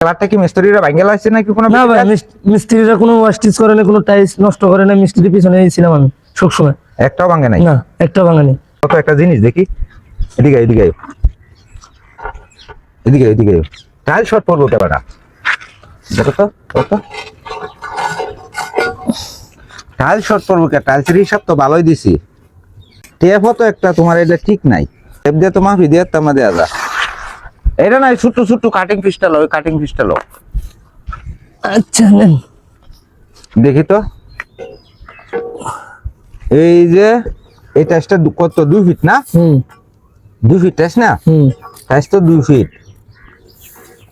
কালারটা কি মিস্ত্রিরা আছে নাকি কোনো না ভাই মিস্ত্রিরা কোনো ওয়াস্টিজ করে না কোনো টাইলস নষ্ট করে না মিস্ত্রির পিছনে ছিলাম আমি সবসময়। একটাও ভাঙ্গে নাই? না একটা বাঙালি কত একটা জিনিস দেখি। এদিকে এদিকে এদিকে এদিকে টাইল শর্ট পড়ব ক্যামেরা দেখো তো দেখো তো। টাইল শর্ট পড়ব কে? টাইলসের হিসাব তো ভালোই দিছি। টেপও তো একটা তোমার এটা ঠিক নাই। টেপ দিয়ে তোমার ভিডিও তামা দেওয়া যা এটা নাই ছোট্ট ছোট্ট কাটিং পিসটা লো কাটিং পিসটা লো আচ্ছা নেন। দেখি তো। এই যে এই টাইসটা কত দুই ফিট না? হুম। দুই ফিট টাইস না? হুম। সাইজ তো দুই ফিট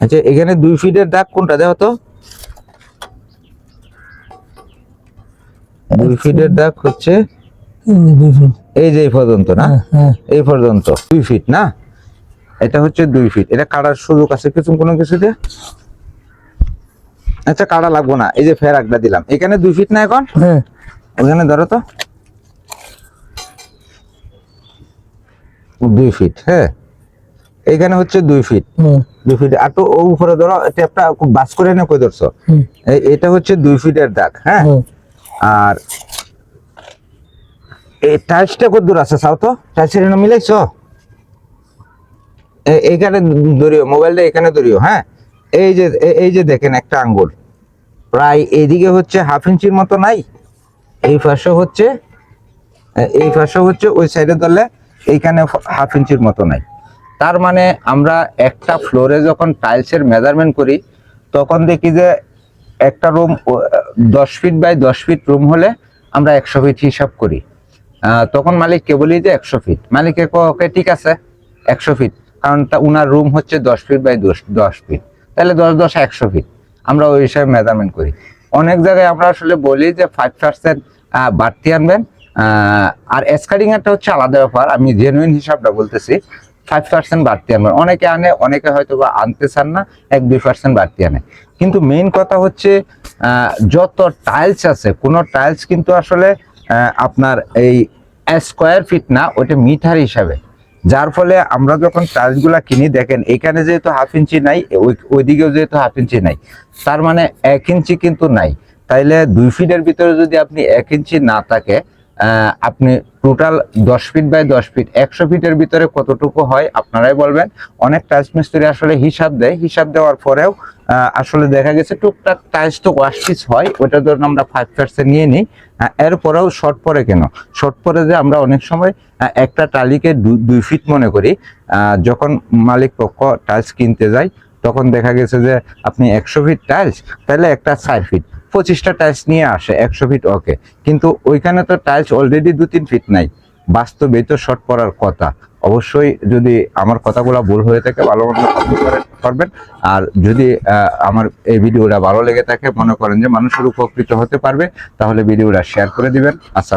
আচ্ছা এখানে দুই ফিটের দাগ কোনটা দেখো তো। দুই ফিটের দাগ হচ্ছে এই যে এই পর্যন্ত না? হ্যাঁ, হ্যাঁ। এই পর্যন্ত দুই ফিট না? এটা হচ্ছে দুই ফিট এটা কাটার সুযোগ আছে কিছু কোনো কিছুতে? আচ্ছা কাটা লাগবো না। এই যে ফের আগটা দিলাম। এখানে দুই ফিট না এখন? হ্যাঁ। ওখানে ধরো তো। দুই ফিট হ্যাঁ। এখানে হচ্ছে দুই ফিট দুই ফিট আর তো ও উপরে ধরো টেপটা খুব বাস করে না কই ধরছো? এটা হচ্ছে দুই ফিটের দাগ হ্যাঁ? আর এই টাইলসটা কত দূর আছে চাও তো? টাইলসের মিলাইছো? এ- এইখানে ধরিও মোবাইলটা এখানে ধরিও হ্যাঁ? এই যে এই যে দেখেন একটা আঙ্গুল। প্রায় এইদিকে হচ্ছে হাফ ইঞ্চির মতো নাই, এই পাশে হচ্ছে এই পাশে হচ্ছে ওই সাইডে ধরলে এইখানে হাফ ইঞ্চির মতো নাই। তার মানে আমরা একটা ফ্লোরে যখন টাইলসের মেজারমেন্ট করি, তখন দেখি যে একটা রুম দশ ফিট বাই দশ ফিট রুম হলে আমরা একশো ফিট হিসাব করি। তখন মালিক কে বলি যে একশো ফিট মালিকে ওকে ঠিক আছে? একশো ফিট কারণ উনার রুম হচ্ছে দশ ফিট বাই দশ দশ ফিট তাহলে দশ দশ একশো ফিট আমরা ওই হিসাবে মেজারমেন্ট করি। অনেক জায়গায় আমরা আসলে বলি যে ফাইভ পার্সেন্ট বাড়তি আনবেন। আর স্কারিং একটা হচ্ছে আলাদা ব্যাপার। আমি জেনুইন হিসাবটা বলতেছি ফাইভ পার্সেন্ট বাড়তি আনবেন। অনেকে আনে, অনেকে হয়তো বা আনতে চান না, এক, দুই পার্সেন্ট বাড়তি আনে। কিন্তু মেইন কথা হচ্ছে যত টাইলস আছে, কোনো টাইলস কিন্তু আসলে আপনার এই স্কোয়ার ফিট না ওটা মিটার হিসাবে। যার ফলে আমরা যখন টাইলসগুলা কিনি, দেখেন এখানে যেহেতু হাফ ইঞ্চি নাই, ওই- ওইদিকেও যেহেতু হাফ ইঞ্চি নাই, তার মানে এক ইঞ্চি কিন্তু নাই। তাইলে দুই ফিটের ভিতরে যদি আপনি এক ইঞ্চি না থাকে আপনি টোটাল দশ ফিট বাই দশ ফিট একশো ফিটের ভিতরে কতটুকু হয়, আপনারাই বলবেন। অনেক টাইলস মিস্ত্রি আসলে হিসাব দেয়, হিসাব দেওয়ার পরেও আসলে দেখা গেছে টুকটাক টাইস তো ওয়াশ পিস হয় ওটা ধরুন আমরা ফাইভ পার্সেন্ট নিয়ে নিই। এরপরেও শর্ট পরে কেন? শর্ট পরে যে আমরা অনেক সময় একটা টালিকে দুই ফিট মনে করি যখন মালিক পক্ষ টাইলস কিনতে যায়, তখন দেখা গেছে যে আপনি একশো ফিট টাইলস তাহলে একটা চার ফিট পঁচিশটা টাইলস নিয়ে আসে, একশো ফিট ওকে কিন্তু ওইখানে তো টাইলস অলরেডি দু, তিন ফিট নাই। বাস্তবে তো শর্ট পড়ার কথা। অবশ্যই যদি আমার কথাগুলো ভুল হয়ে থাকে, ভালো মন্দ করবেন আর যদি আমার এই ভিডিওটা ভালো লেগে থাকে, মনে করেন যে মানুষের উপকৃত হতে পারবে, তাহলে ভিডিওটা শেয়ার করে দিবেন। আচ্ছা।